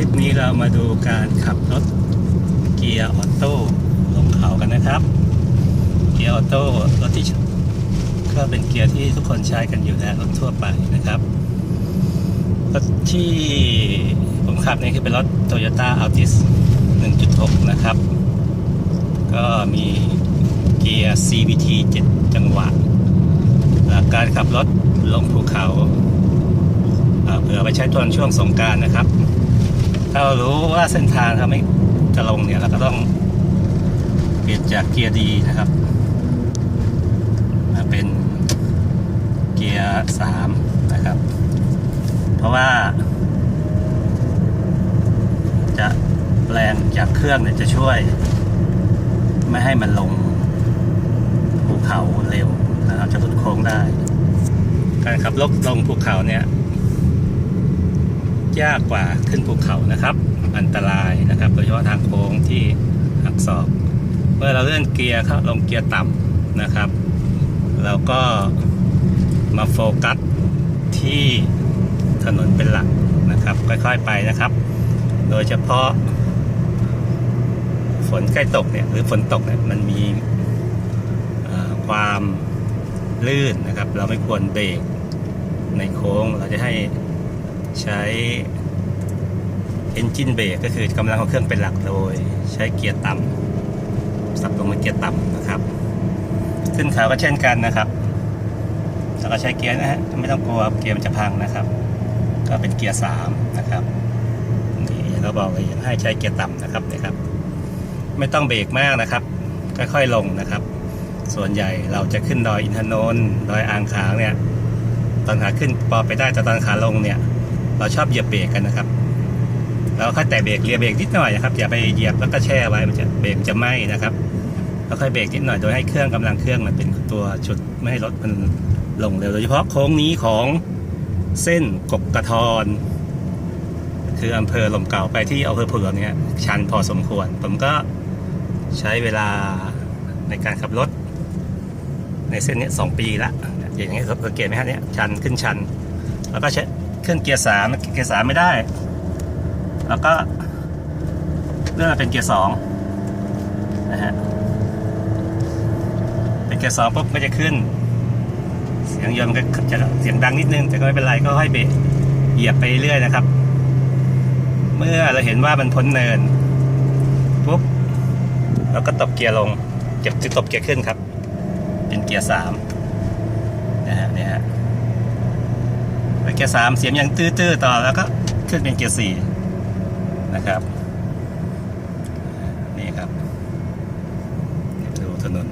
ลิปนี้เรามาดูการขับรถเกียร์ออโต้ลงเขากันนะครับ เกียร์ออโต้รถที่ก็เป็นเกียร์ที่ทุกคนใช้กันอยู่แล้วรถทั่วไปนะครับรถที่ผมขับนี่คือเป็นรถ Toyota Altis 1.6 นะครับ ก็มีเกียร์ CVT 7 จังหวะ การขับรถลงภูเขาเผื่อไปใช้ตอนช่วงสงการนะครับ ถ้าเรารู้ว่าเส้นทางทำให้จะลงเนี่ยเราก็ต้องเปลี่ยนจากเกียร์ดีนะครับ มาเป็นเกียร์สามนะครับ เพราะว่า จะแรงจากเครื่องเนี่ยจะช่วย ไม่ให้มันลงภูเขาเร็วนะครับจะลุดโค้งได้ การขับรถลงภูเขาเนี่ย ยากกว่าขึ้นภูเขานะครับ อันตรายนะครับโดยเฉพาะทางโค้งที่หักศอก เมื่อเราเลื่อนเกียร์เข้าลงเกียร์ต่ำนะครับ เราก็มาโฟกัสที่ถนนเป็นหลักนะครับ ค่อยๆไปนะครับ โดยเฉพาะ ฝนใกล้ตกเนี่ยหรือฝนตกเนี่ยมันมีความลื่นนะครับ เราไม่ควรเบรกในโค้งเราจะให้ ใช้ engine brake ก็คือกำลังของเครื่องเป็นหลักโดย ใช้เกียร์ต่ำสับลงมาเกียร์ต่ำนะครับ ขึ้นเขาก็เช่นกันนะครับถ้าเราใช้เกียร์นะฮะไม่ต้องกลัวเกียร์มันจะพังนะครับ ก็เป็นเกียร์สามนะครับนี่เราบอกเลยให้ใช้เกียร์ต่ำนะครับนะครับ ไม่ต้องเบรกมากนะครับ ค่อยๆลงนะครับ ส่วนใหญ่เราจะขึ้นดอยอินทนนท์ดอยอ่างขางเนี่ยตอนขาขึ้นพอไปได้แต่ตอนขาลงเนี่ย เราชอบเหยียบเบรกกันนะครับเราค่อยแตะเบรกเลียเบรกนิดหน่อยนะครับอย่าไปเหยียบแล้วก็แช่ไว้มันจะเบรกจะไหม้นะครับแล้วค่อยเบรกนิดหน่อยโดยให้เครื่องกำลังเครื่องมันเป็นตัวชุดไม่ให้รถมันลงเร็วโดยเฉพาะโค้งนี้ของเส้นกบกระทอนคืออำเภอลมเก่าไปที่อำเภอเผือกเนี่ยชันพอสมควร ผมก็ใช้เวลาในการขับรถ ในเส้นนี้สองปีละอย่างเงี้สังเกตไหมฮะเนี่ยชันขึ้นชัน แล้วก็ใช้ ขึ้นเกียร์สามเกียร์สามไม่ได้ แล้วก็เลื่อนมาเป็นเกียร์สองนะฮะเป็นเกียร์สองปุ๊บก็จะขึ้น เสียงยนต์ก็จะเสียงดังนิดนึง แต่ก็ไม่เป็นไรก็ค่อยเบรกเหยียบไปเรื่อยนะครับ เมื่อเราเห็นว่ามันพ้นเนินปุ๊บแล้วก็ตบเกียร์ลงเก็บตบเกียร์ขึ้นครับ เป็นเกียร์สามนะฮะเนี่ยฮะ กียร์สามเสียงยังตื้อๆต่อแล้วก็ขึ้นเป็นเกียร์สี่นะครับนี่ครับดูถนน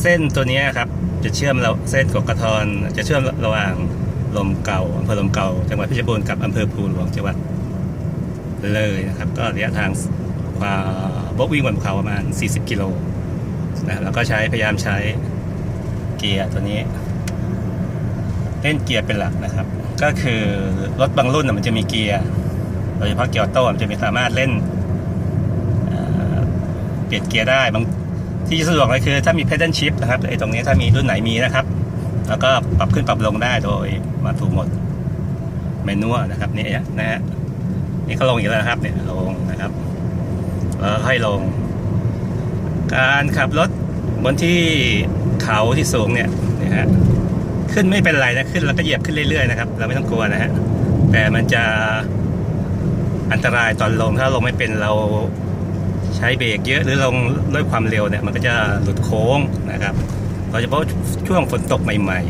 เส้นตัวนี้ครับ จะเชื่อมเราเส้นกกระทอนจะเชื่อมระหว่างลมเก่าอำเภอลมเก่าจังหวัดเพชรบูรณ์กับอำเภอภูหลวงจังหวัดเลยนะครับ ก็ระยะทางวามบกวิ่งบนภูเขาประมาณ 40 กิโลนะแล้วก็ใช้พยายามใช้เกียร์ตัวนี้ เล่นเกียร์เป็นหลักนะครับ ก็คือรถบางรุ่นมันจะมีเกียร์โดยเฉพาะเกียร์ออโต้มันจะมีสามารถเล่นเปลี่ยนเกียร์ได้บางที่สะดวกเลยคือ ถ้ามี pedal shift นะครับไอ้ตรงนี้ถ้ามีรุ่นไหนมีนะครับ แล้วก็ปรับขึ้นปรับลงได้โดยมาถูกหมดเมนูนะครับนี่นะฮะนี่ก็ลงอีกแล้วนะครับเนี่ยลงนะครับแล้วค่อยลง การขับรถบนที่เขาที่สูงเนี่ยนะฮะ ขึ้นไม่เป็นไรนะขึ้นแล้วก็เหยียบขึ้นเรื่อยๆนะครับเราไม่ต้องกลัวนะฮะแต่มันจะอันตรายตอนลงถ้าลงไม่เป็นเราใช้เบรกเยอะหรือลงด้วยความเร็วเนี่ยมันก็จะหลุดโค้งนะครับโดยเฉพาะช่วงฝนตกใหม่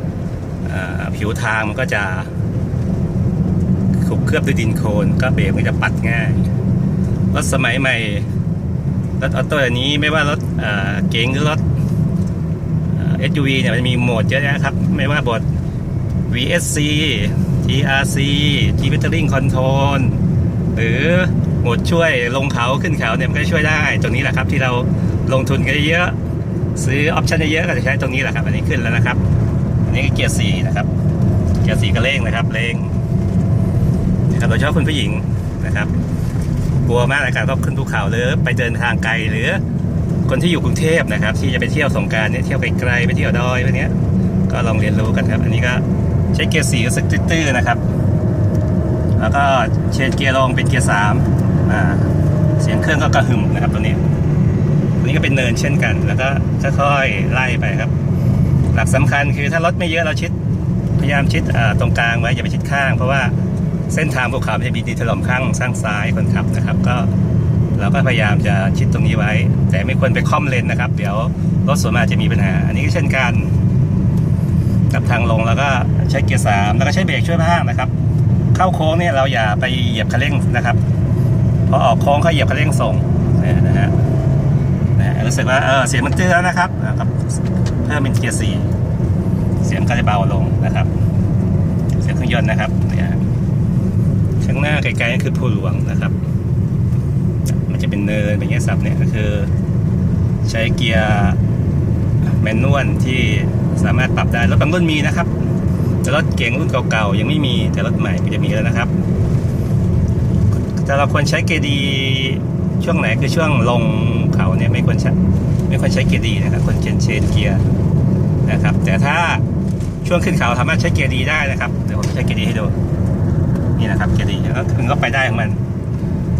ๆผิวทางมันก็จะขุบเคลือบด้วยดินโคลนก็เบรกมันจะปัดง่ายรถสมัยใหม่รถออโต้อันนี้ไม่ว่ารถเก๋งหรือรถ SUV เนี่ยมันมีโหมดเยอะนะครับ ไม่ว่าบท VSC TRC T Metering Control หรือโหมดช่วยลงเขาขึ้นเขาเนี่ยมันก็ช่วยได้ตรงนี้แหละครับ ที่เราลงทุนกันเยอะ ซื้อออปชันเยอะก็จะใช้ตรงนี้แหละครับ อันนี้ขึ้นแล้วนะครับ อันนี้เกียร์สี่นะครับ เกียร์สี่ก็เร่งนะครับเร่งนะครับโดยเฉพาะคุณผู้หญิงนะครับ กลัวมากในการต้องขึ้นภูเขาหรือไปเดินทางไกลหรือ คนที่อยู่กรุงเทพนะครับ ที่จะไปเที่ยวสงการเนี่ยเที่ยวไกลๆไปเที่ยวดอยพวกนี้ก็ลองเรียนรู้กันครับ อันนี้ก็ใช้เกียร์สี่ก็สึกตื้อๆนะครับ แล้วก็เชนเกียร์ลงเป็นเกียร์สามอ่าเสียงเครื่องก็กระหึ่มนะครับตัวนี้ตัวนี้ก็เป็นเนินเช่นกัน แล้วก็ค่อยๆไล่ไปครับ หลักสำคัญคือถ้ารถไม่เยอะเราชิดพยายามชิดตรงกลางไว้อย่าไปชิดข้าง เพราะว่าเส้นทางภูเขาจะมีดินถล่มข้างข้างซ้ายคนขับนะครับ ก็ เราก็พยายามจะชิดตรงนี้ไว้ แต่ไม่ควรไปค่อมเลนนะครับ เดี๋ยวรถสวนมาจะมีปัญหา อันนี้ก็เช่นกันกับทางลงแล้วก็ใช้เกียร์สามแล้วก็ใช้เบรกช่วยพากนะครับ เข้าโค้งเนี่ยเราอย่าไปเหยียบคันเร่งนะครับพอออกโค้งเขาเหยียบคันเร่งส่งนะฮะนะฮะรู้สึกว่าเออเสียงมันตื้อแล้วนะครับนะครับเพิ่มเป็นเกียร์สี่เสียงก็จะเบาลงนะครับ เสียงเครื่องยนต์นะครับเนี่ยข้างหน้าไกลๆนั่นคือภูหลวงนะครับ จะเป็นเนินเป็นเงี้ยสับเนี่ยก็คือ ใช้เกียร์แมนนวลที่สามารถปรับได้รถบางรุ่นมีนะครับ แต่รถเก๋งรุ่นเก่าๆยังไม่มีแต่รถใหม่ก็จะมีแล้วนะครับแต่เราควรใช้เกียร์ดีช่วงไหนคือช่วงลงเขาเนี่ยไม่ควรใช้ไม่ควรใช้เกียร์ดีนะครับควรเชนเชนเกียร์นะครับ แต่ถ้าช่วงขึ้นเขาสามารถใช้เกียร์ดีได้นะครับเดี๋ยวผมใช้เกียร์ดีให้ดูนี่นะครับเกียร์ดีแล้วก็ไปได้ของมัน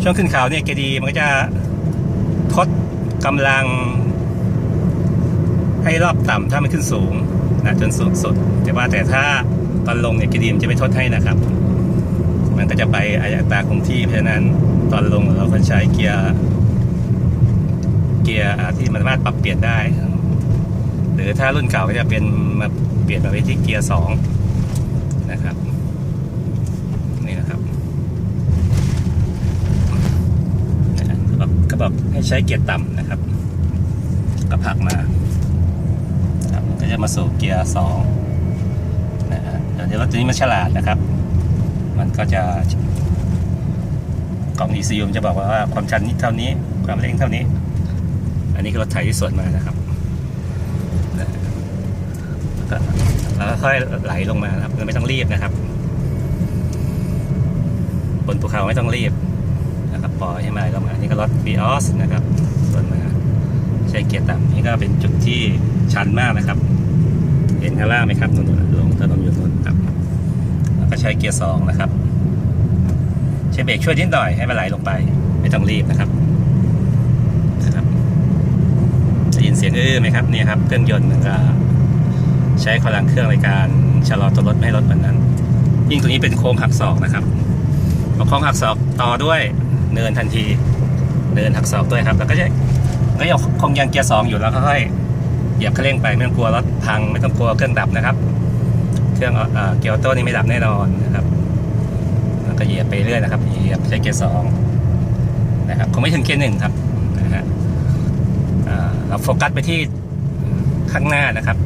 ช่วงขึ้นเขาเนี่ยเกียร์ดีมันก็จะทดกำลัง ให้รอบต่ำถ้ามันขึ้นสูงนะจนสูงสุด แต่ว่าแต่ถ้าตอนลงเนี่ยเกียร์ดีมันจะไม่ทดให้นะครับ มันก็จะไปอัตราคงที่เพราะฉะนั้นตอนลงเราควรใช้เกียร์เกียร์ที่มันสามารถปรับเปลี่ยนได้ หรือถ้ารุ่นเก่าก็จะเป็นมาเปลี่ยนมาไว้ที่เกียร์สองนะครับ นี่นะครับนะฮะก็ บอกก็บอกให้ใช้เกียร์ต่ำนะครับก็ผักมาครับก็จะมาสู่เกียร์สองนะฮะเดี๋ยวรถตัวนี้มันฉลาดนะครับ มันก็จะกล่อง ECU มันจะบอกว่าความชันนี้เท่านี้ความเร่งเท่านี้ อันนี้คือรถไถที่สวนมานะครับแล้วก็ค่อยไหลลงมาครับไม่ต้องรีบนะครับ บนภูเขาไม่ต้องรีบ ปล่อยให้มันไหลลงมานี่ก็รถ v ีออสนะครับสวนมาใช้เกียร์ต่ำนี่ก็เป็นจุดที่ชันมากนะครับ เห็นข้างล่างไหมครับตรงนู้นลงถนนอยู่ตรงนู้นครับแล้วก็ใช้เกียร์สองนะครับ ใช้เบรกช่วยนิดหน่อยให้มันไหลลงไป ไม่ต้องรีบนะครับนะครับได้ยินเสียงอื้อไหมครับเนี่ยครับเครื่องยนต์มันก็ใช้กำลังเครื่องในการชะลอตัวรถไม่ให้รถมันนั้น ยิ่งตรงนี้เป็นโค้งหักศอกนะครับพอโค้งหักศอกต่อด้วย เนินทันทีเนินหักศอกด้วยครับ แล้วก็จะก็ยังคงยังเกียร์สองอยู่แล้วค่อยๆเหยียบคันเร่งไปไม่ต้องกลัวรถพังไม่ต้องกลัวเครื่องดับนะครับ เครื่องเอ่อเกียร์ออโต้นี่ไม่ดับแน่นอนนะครับแล้วก็เหยียบไปเรื่อยนะครับเหยียบใช้เกียร์สองนะครับคงไม่ถึงเกียร์หนึ่งครับนะฮะเราโฟกัสไปที่ข้างหน้านะครับ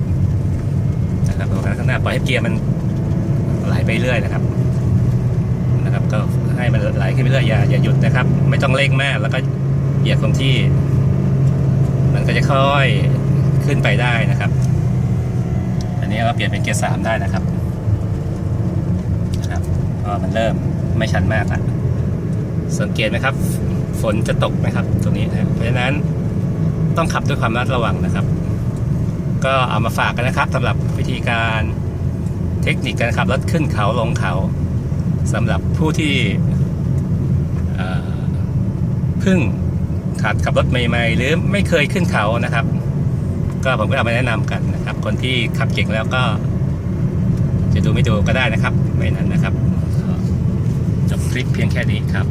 นะครับโฟกัสข้างหน้าปล่อยให้เกียร์มันไหลไปเรื่อยนะครับนะครับก็ ให้มันไหลขึ้นไปเรื่อยอย่าอย่าหยุดนะครับ ไม่ต้องเร่งมากแล้วก็เหยียบตรงที่ มันก็จะค่อยขึ้นไปได้นะครับ อันนี้เราเปลี่ยนเป็นเกียร์สามได้นะครับนะครับก็มันเริ่มไม่ชันมากละสังเกตไหมครับ ฝนจะตกไหมครับ ตรงนี้นะเพราะฉะนั้นต้องขับด้วยความระมัดระวังนะครับ ก็เอามาฝากกันนะครับสำหรับวิธีการเทคนิคการขับรถขึ้นเขาลงเขา สำหรับผู้ที่เพิ่งขัดขับรถใหม่ๆ หรือไม่เคยขึ้นเขานะครับ ก็ผมก็เอามาแนะนำกันนะครับ คนที่ขับเก่งแล้วก็ จะดูไม่ดูก็ได้นะครับ ไม่นั้นนะครับจบคลิปเพียงแค่นี้ครับ